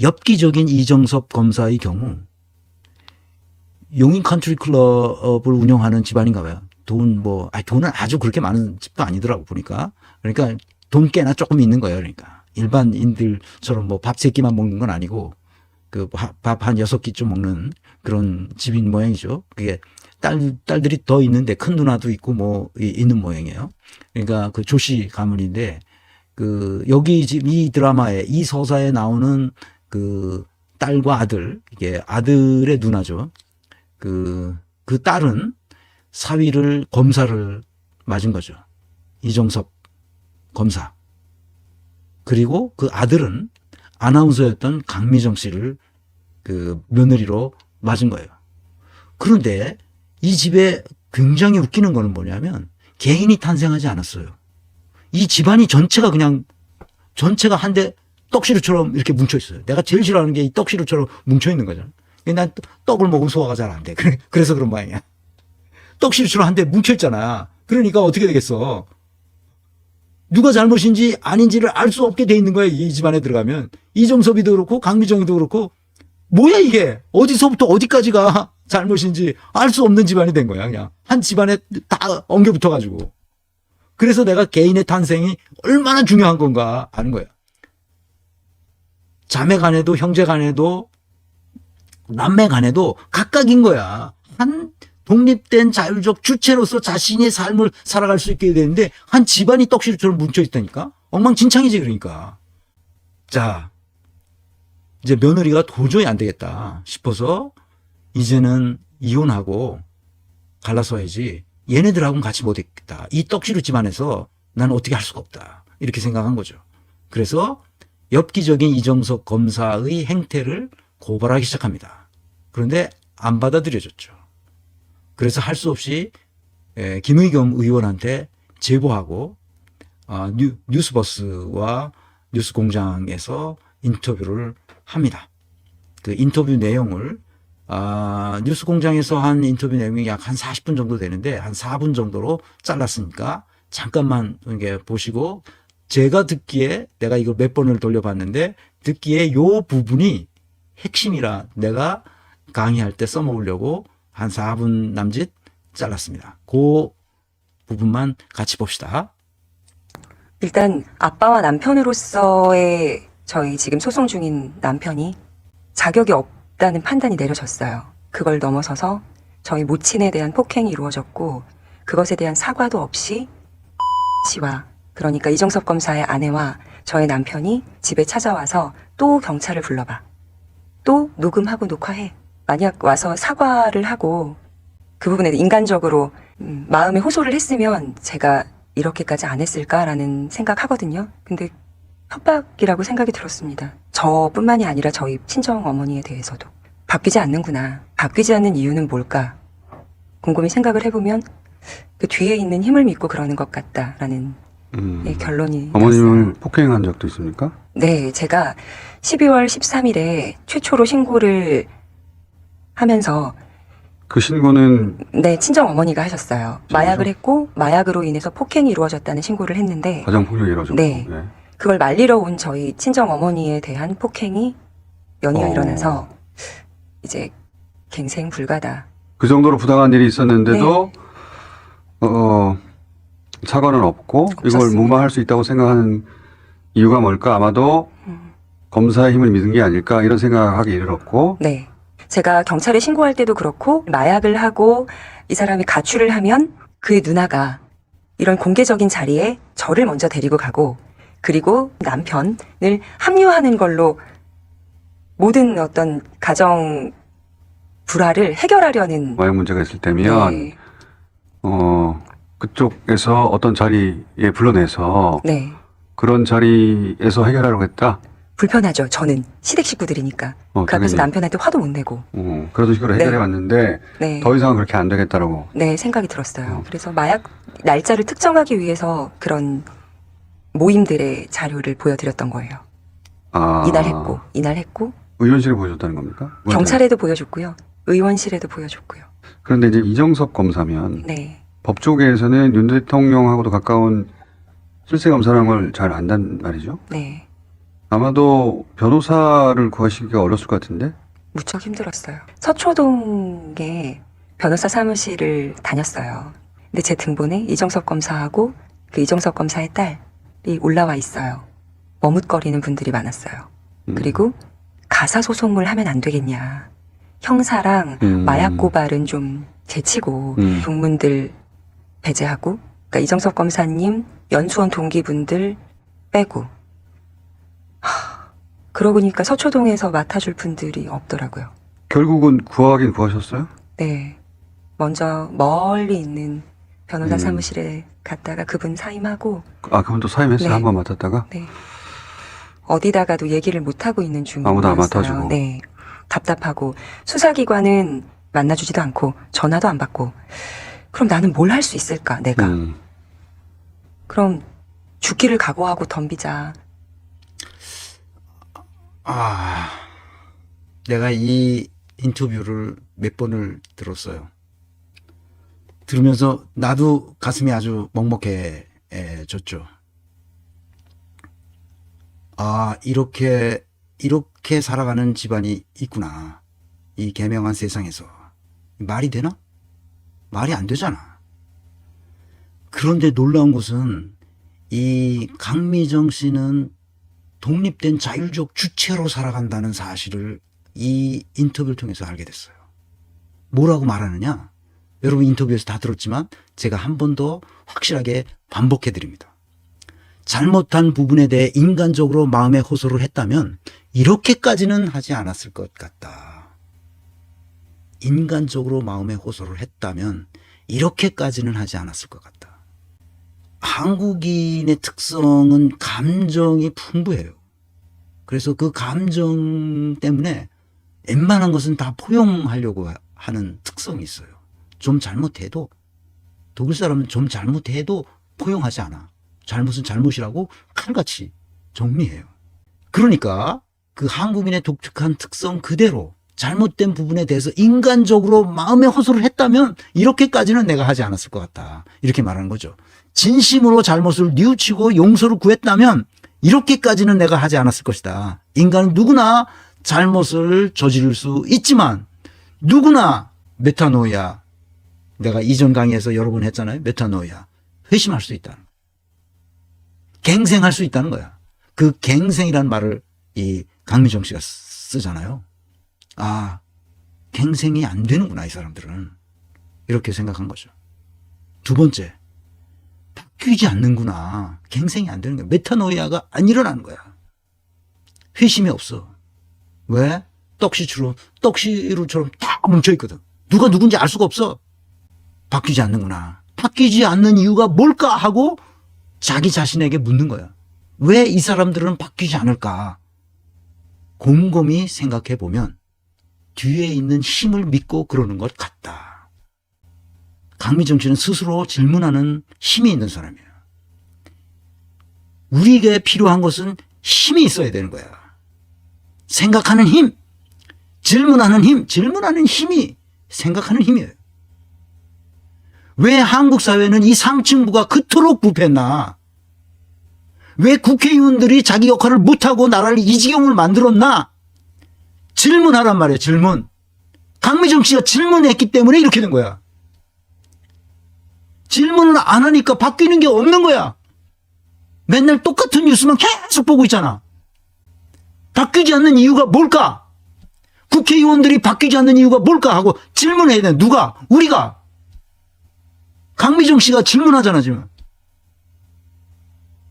엽기적인 이정섭 검사의 경우 용인 컨트리 클럽을 운영하는 집안인가 봐요. 돈 뭐, 아 돈은 아주 그렇게 많은 집도 아니더라고 보니까. 그러니까 돈 꽤나 조금 있는 거예요. 그러니까 일반인들처럼 뭐 밥 세 끼만 먹는 건 아니고 그 밥 한 여섯 끼쯤 먹는 그런 집인 모양이죠. 그게 딸 딸들이 더 있는데 큰 누나도 있고 뭐 이- 있는 모양이에요. 그러니까 그 조씨 가문인데 그 여기 지금 이 드라마에 이 서사에 나오는 그 딸과 아들 이게 아들의 누나죠. 그, 그 딸은 사위를 검사를 맞은 거죠. 이정섭 검사. 그리고 그 아들은 아나운서였던 강미정 씨를 그 며느리로 맞은 거예요. 그런데 이 집에 굉장히 웃기는 거는 뭐냐면 개인이 탄생하지 않았어요. 이 집안이 전체가 그냥 전체가 한데 떡시루처럼 이렇게 뭉쳐 있어요. 내가 제일 싫어하는 게 이 떡시루처럼 뭉쳐 있는 거잖아. 난 떡을 먹으면 소화가 잘 안 돼. 그래- 그래서 그런 모양이야. 떡시루처럼 한데 뭉쳐 있잖아. 그러니까 어떻게 되겠어? 누가 잘못인지 아닌지를 알 수 없게 돼 있는 거야. 이 집안에 들어가면. 이정섭이도 그렇고 강미정이도 그렇고 뭐야 이게? 어디서부터 어디까지가 잘못인지 알 수 없는 집안이 된 거야. 그냥 한 집안에 다 엉겨 붙어 가지고. 그래서 내가 개인의 탄생이 얼마나 중요한 건가 아는 거야. 자매 간에도 형제 간에도 남매 간에도 각각인 거야. 한 독립된 자율적 주체로서 자신의 삶을 살아갈 수 있게 되는데 한 집안이 떡시루처럼 뭉쳐 있다니까? 엉망진창이지 그러니까. 자, 이제 며느리가 도저히 안 되겠다 싶어서 이제는 이혼하고 갈라서야지 얘네들하고는 같이 못했다. 이 떡시루 집안에서 나는 어떻게 할 수가 없다. 이렇게 생각한 거죠. 그래서 엽기적인 이정석 검사의 행태를 고발하기 시작합니다. 그런데 안 받아들여졌죠. 그래서 할 수 없이 에, 김의겸 의원한테 제보하고 아, 뉴, 뉴스버스와 뉴스공장에서 인터뷰를 합니다. 그 인터뷰 내용을 아, 뉴스공장에서 한 인터뷰 내용이 약 한 40분 정도 되는데 한 4분 정도로 잘랐으니까 잠깐만 이게 보시고 제가 듣기에 내가 이걸 몇 번을 돌려봤는데 듣기에 요 부분이 핵심이라 내가 강의할 때 써먹으려고 한 4분 남짓 잘랐습니다. 그 부분만 같이 봅시다. 일단 아빠와 남편으로서의 저희 지금 소송 중인 남편이 자격이 없다는 판단이 내려졌어요. 그걸 넘어서서 저희 모친에 대한 폭행이 이루어졌고 그것에 대한 사과도 없이 씨와 그러니까 이정섭 검사의 아내와 저의 남편이 집에 찾아와서 또 경찰을 불러봐. 또 녹음하고 녹화해. 만약 와서 사과를 하고 그 부분에 인간적으로 음, 마음에 호소를 했으면 제가 이렇게까지 안 했을까라는 생각하거든요. 근데 협박이라고 생각이 들었습니다. 저뿐만이 아니라 저희 친정 어머니에 대해서도 바뀌지 않는구나. 바뀌지 않는 이유는 뭘까? 곰곰이 생각을 해보면 그 뒤에 있는 힘을 믿고 그러는 것 같다라는 음. 예, 결론이 어머님을. 폭행한 적도 있습니까? 네, 제가 12월 13일에 최초로 신고를 하면서 그 신고는 네 친정 어머니가 하셨어요. 진짜요? 마약을 했고 마약으로 인해서 폭행이 이루어졌다는 신고를 했는데 가정 폭력이 이루어졌고. 네. 예. 그걸 말리러 온 저희 친정 어머니에 대한 폭행이 연이어 어. 일어나서 이제 갱생 불가다. 그 정도로 부당한 일이 있었는데도 네. 어, 사과는 없고 이걸 없었습니다. 무마할 수 있다고 생각하는 이유가 뭘까? 아마도 음. 검사의 힘을 믿은 게 아닐까 이런 생각하기 이르렀고 네. 제가 경찰에 신고할 때도 그렇고 마약을 하고 이 사람이 가출을 하면 그 누나가 이런 공개적인 자리에 저를 먼저 데리고 가고 그리고 남편을 합류하는 걸로 모든 어떤 가정 불화를 해결하려는 마약 문제가 있을 때면 네. 어, 그쪽에서 어떤 자리에 불러내서 네. 그런 자리에서 해결하려고 했다. 불편하죠. 저는 시댁 식구들이니까. 어, 그 앞에서 당연히. 남편한테 화도 못 내고. 어, 그런 식으로 해결해 네. 왔는데 네. 더 이상은 그렇게 안 되겠다라고. 네, 생각이 들었어요. 어. 그래서 마약 날짜를 특정하기 위해서 그런 모임들의 자료를 보여드렸던 거예요. 아, 이날 했고, 이날 했고, 의원실에 보여줬다는 겁니까? 경찰에도 보여줬고요. 의원실에도 보여줬고요. 그런데 이제 이정섭 검사면 네. 법조계에서는 윤 대통령하고도 가까운 실세 검사라는 걸 잘 안단 말이죠. 네. 아마도 변호사를 구하시기가 어렸을 것 같은데? 무척 힘들었어요. 서초동에 변호사 사무실을 다녔어요. 근데 제 등본에 이정석 검사하고 그 이정석 검사의 딸이 올라와 있어요. 머뭇거리는 분들이 많았어요. 음. 그리고 가사 소송을 하면 안 되겠냐. 형사랑 음. 마약 고발은 좀 제치고 음. 동문들 배제하고 그러니까 이정석 검사님 연수원 동기분들 빼고 하, 그러고 보니까 서초동에서 맡아줄 분들이 없더라고요. 결국은 구하긴 구하셨어요? 네. 먼저 멀리 있는 변호사 음. 사무실에 갔다가 그분 사임하고 아, 그분도 사임했어요? 네. 한 번 맡았다가? 네. 어디다가도 얘기를 못 하고 있는 중이었어요. 아무도 안 맡아주고. 네. 답답하고 수사기관은 만나주지도 않고 전화도 안 받고 그럼 나는 뭘 할 수 있을까 내가 음. 그럼 죽기를 각오하고 덤비자 아, 내가 이 인터뷰를 몇 번을 들었어요. 들으면서 나도 가슴이 아주 먹먹해졌죠. 아, 이렇게, 이렇게 살아가는 집안이 있구나. 이 개명한 세상에서. 말이 되나? 말이 안 되잖아. 그런데 놀라운 것은 이 강미정 씨는 독립된 자율적 주체로 살아간다는 사실을 이 인터뷰를 통해서 알게 됐어요. 뭐라고 말하느냐? 여러분 인터뷰에서 다 들었지만 제가 한 번 더 확실하게 반복해 드립니다. 잘못한 부분에 대해 인간적으로 마음의 호소를 했다면 이렇게까지는 하지 않았을 것 같다. 인간적으로 마음의 호소를 했다면 이렇게까지는 하지 않았을 것 같다. 한국인의 특성은 감정이 풍부해요. 그래서 그 감정 때문에 웬만한 것은 다 포용하려고 하는 특성이 있어요. 좀 잘못해도 독일 사람은 좀 잘못해도 포용하지 않아. 잘못은 잘못이라고 칼같이 정리해요. 그러니까 그 한국인의 독특한 특성 그대로 잘못된 부분에 대해서 인간적으로 마음의 호소를 했다면 이렇게까지는 내가 하지 않았을 것 같다. 이렇게 말하는 거죠. 진심으로 잘못을 뉘우치고 용서를 구했다면 이렇게까지는 내가 하지 않았을 것이다. 인간은 누구나 잘못을 저지를 수 있지만 누구나 메타노이아 내가 이전 강의에서 여러 번 했잖아요. 메타노이아 회심할 수 있다는 거. 갱생할 수 있다는 거야. 그 갱생이라는 말을 이 강미정 씨가 쓰잖아요. 아, 갱생이 안 되는구나, 이 사람들은. 이렇게 생각한 거죠. 두 번째, 바뀌지 않는구나. 갱생이 안 되는 거야. 메타노이아가 안 일어나는 거야. 회심이 없어. 왜? 떡시추로, 떡시루처럼 딱 뭉쳐있거든. 누가 누군지 알 수가 없어. 바뀌지 않는구나. 바뀌지 않는 이유가 뭘까 하고 자기 자신에게 묻는 거야. 왜 이 사람들은 바뀌지 않을까? 곰곰이 생각해 보면 뒤에 있는 힘을 믿고 그러는 것 같다. 강미정 씨는 스스로 질문하는 힘이 있는 사람이에요. 우리에게 필요한 것은 힘이 있어야 되는 거야. 생각하는 힘, 질문하는 힘, 질문하는 힘이 생각하는 힘이에요. 왜 한국 사회는 이 상층부가 그토록 부패했나? 왜 국회의원들이 자기 역할을 못하고 나라를 이 지경을 만들었나? 질문하란 말이에요, 질문. 강미정 씨가 질문했기 때문에 이렇게 된 거야. 질문을 안 하니까 바뀌는 게 없는 거야. 맨날 똑같은 뉴스만 계속 보고 있잖아. 바뀌지 않는 이유가 뭘까? 국회의원들이 바뀌지 않는 이유가 뭘까? 하고 질문해야 돼. 누가? 우리가. 강미정 씨가 질문하잖아, 지금.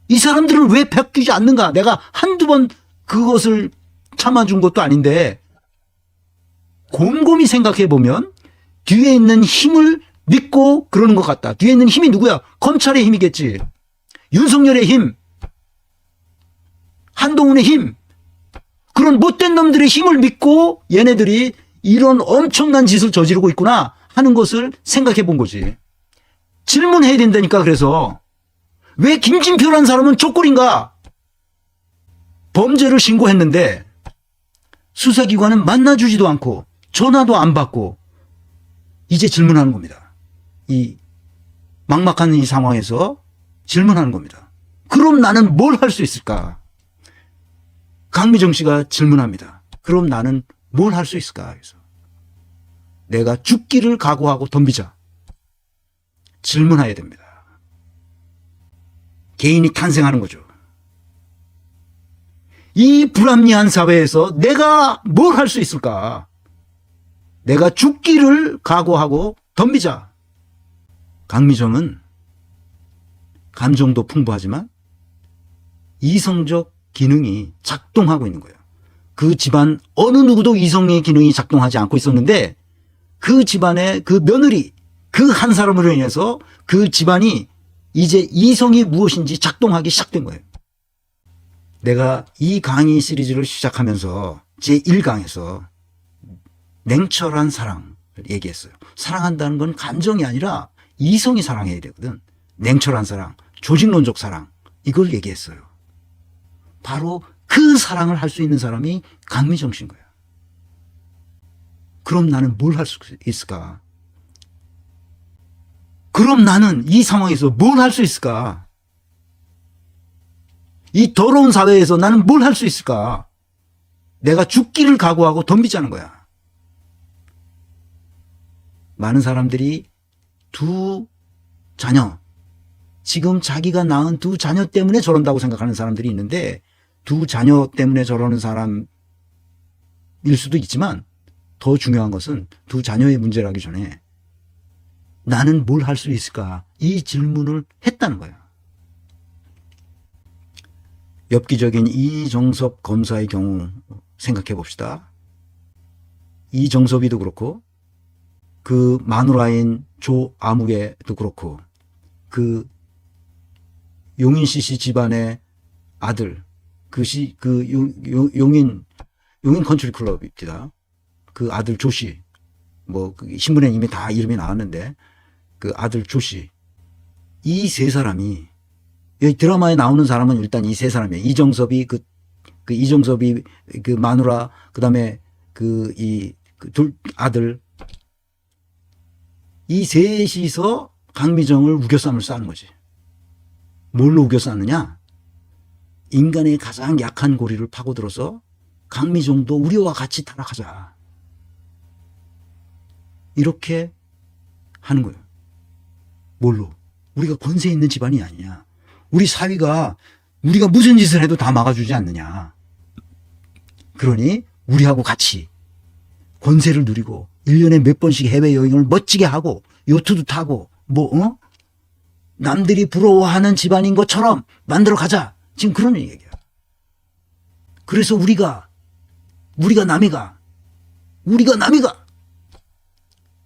이 사람들은 왜 바뀌지 않는가? 내가 한두 번 그것을 참아준 것도 아닌데, 곰곰이 생각해 보면, 뒤에 있는 힘을 믿고 그러는 것 같다. 뒤에 있는 힘이 누구야? 검찰의 힘이겠지. 윤석열의 힘. 한동훈의 힘. 그런 못된 놈들의 힘을 믿고 얘네들이 이런 엄청난 짓을 저지르고 있구나 하는 것을 생각해 본 거지. 질문해야 된다니까 그래서 왜 김진표라는 사람은 족골인가? 범죄를 신고했는데 수사기관은 만나주지도 않고 전화도 안 받고 이제 질문하는 겁니다. 이 막막한 이 상황에서 질문하는 겁니다. 그럼 나는 뭘 할 수 있을까? 강미정 씨가 질문합니다. 그럼 나는 뭘 할 수 있을까? 그래서 내가 죽기를 각오하고 덤비자. 질문해야 됩니다. 개인이 탄생하는 거죠. 이 불합리한 사회에서 내가 뭘 할 수 있을까? 내가 죽기를 각오하고 덤비자. 강미정은 감정도 풍부하지만 이성적 기능이 작동하고 있는 거예요. 그 집안 어느 누구도 이성의 기능이 작동하지 않고 있었는데 그 집안의 그 며느리 그 한 사람으로 인해서 그 집안이 이제 이성이 무엇인지 작동하기 시작된 거예요. 내가 이 강의 시리즈를 시작하면서 제 1강에서 냉철한 사랑을 얘기했어요. 사랑한다는 건 감정이 아니라 이성이 사랑해야 되거든. 냉철한 사랑, 조직론적 사랑 이걸 얘기했어요. 바로 그 사랑을 할 수 있는 사람이 강미정 씨인 거야. 그럼 나는 뭘 할 수 있을까? 그럼 나는 이 상황에서 뭘 할 수 있을까? 이 더러운 사회에서 나는 뭘 할 수 있을까? 내가 죽기를 각오하고 덤비자는 거야. 많은 사람들이 두 자녀, 지금 자기가 낳은 두 자녀 때문에 저런다고 생각하는 사람들이 있는데 두 자녀 때문에 저러는 사람일 수도 있지만 더 중요한 것은 두 자녀의 문제라기 전에 나는 뭘 할 수 있을까? 이 질문을 했다는 거야. 엽기적인 이정섭 검사의 경우 생각해 봅시다. 이정섭이도 그렇고 그 마누라인 조아무개도 그렇고 그 용인 씨씨 집안의 아들 그시 그 용, 용, 용인 용인 컨트리 클럽입니다. 그 아들 조씨 뭐그 신문에 이미 다 이름이 나왔는데 그 아들 조씨 이 세 사람이 여기 드라마에 나오는 사람은 일단 이 세 사람이에요. 이정섭이 그, 그 이정섭이 그 마누라 그 다음에 그이그둘 아들 이 셋이서 강미정을 우겨쌈을 싸는 거지. 뭘로 우겨쌌느냐? 인간의 가장 약한 고리를 파고들어서 강미정도 우리와 같이 타락하자. 이렇게 하는 거예요. 뭘로? 우리가 권세 있는 집안이 아니냐. 우리 사위가 우리가 무슨 짓을 해도 다 막아주지 않느냐. 그러니 우리하고 같이 권세를 누리고 1년에 몇 번씩 해외 여행을 멋지게 하고 요트도 타고 뭐 어? 남들이 부러워하는 집안인 것처럼 만들어 가자. 지금 그런 얘기야. 그래서 우리가 우리가 남이가 우리가 남이가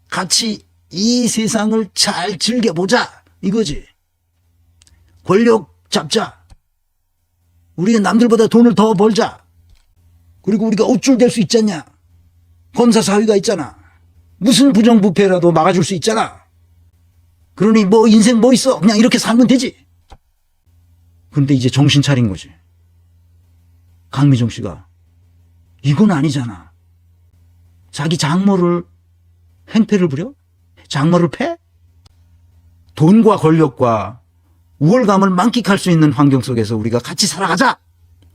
같이 이 세상을 잘 즐겨보자 이거지. 권력 잡자. 우리가 남들보다 돈을 더 벌자. 그리고 우리가 옷줄 될수 있잖냐. 검사 사위가 있잖아. 무슨 부정부패라도 막아줄 수 있잖아. 그러니 뭐 인생 뭐 있어. 그냥 이렇게 살면 되지. 근데 이제 정신 차린 거지. 강미정 씨가. 이건 아니잖아. 자기 장모를 행패를 부려? 장모를 패? 돈과 권력과 우월감을 만끽할 수 있는 환경 속에서 우리가 같이 살아가자!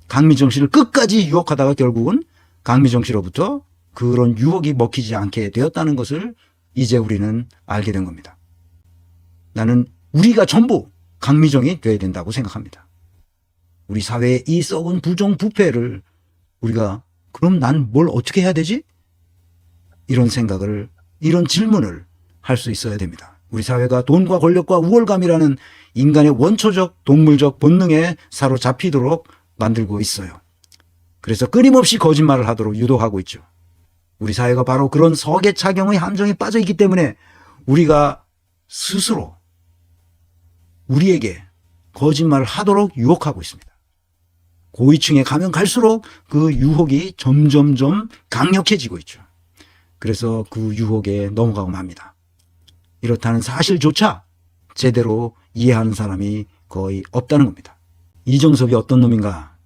강미정 씨를 끝까지 유혹하다가 결국은 강미정 씨로부터 그런 유혹이 먹히지 않게 되었다는 것을 이제 우리는 알게 된 겁니다. 나는 우리가 전부 강미정이 되어야 된다고 생각합니다. 우리 사회의 이 썩은 부정 부패를 우리가 그럼 난 뭘 어떻게 해야 되지? 이런 생각을 이런 질문을 할 수 있어야 됩니다. 우리 사회가 돈과 권력과 우월감이라는 인간의 원초적 동물적 본능에 사로잡히도록 만들고 있어요. 그래서 끊임없이 거짓말을 하도록 유도하고 있죠. 우리 사회가 바로 그런 서계차경의 함정에 빠져 있기 때문에 우리가 스스로 우리에게 거짓말을 하도록 유혹하고 있습니다. 고위층에 가면 갈수록 그 유혹이 점점점 강력해지고 있죠. 그래서 그 유혹에 넘어가고 맙니다. 이렇다는 사실조차 제대로 이해하는 사람이 거의 없다는 겁니다. 이정섭이 어떤 놈인가?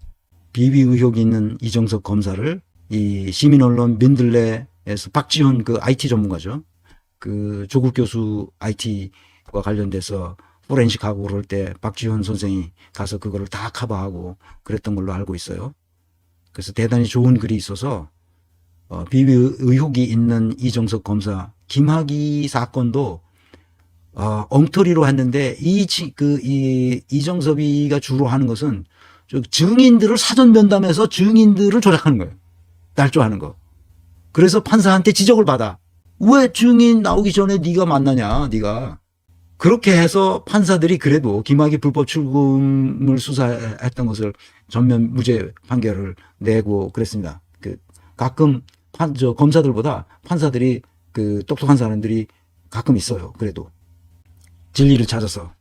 비위 의혹이 있는 이정섭 검사를 이 시민언론 민들레에서 박지훈 그 IT 전문가죠. 그 조국 교수 IT와 관련돼서 포렌식 하고 그럴 때 박지훈 선생이 가서 그거를 다 커버하고 그랬던 걸로 알고 있어요. 그래서 대단히 좋은 글이 있어서 어, 비위 의혹이 있는 이정석 검사 김학의 사건도 어, 엉터리로 했는데 이, 치- 그, 이, 이정섭이가 주로 하는 것은 저 증인들을 사전 면담해서 증인들을 조작하는 거예요. 날조하는 거. 그래서 판사한테 지적을 받아. 왜 증인 나오기 전에 네가 만나냐, 네가. 그렇게 해서 판사들이 그래도 김학의 불법 출금을 수사했던 것을 전면 무죄 판결을 내고 그랬습니다. 그 가끔 판, 저 검사들보다 판사들이 그 똑똑한 사람들이 가끔 있어요. 그래도 진리를 찾아서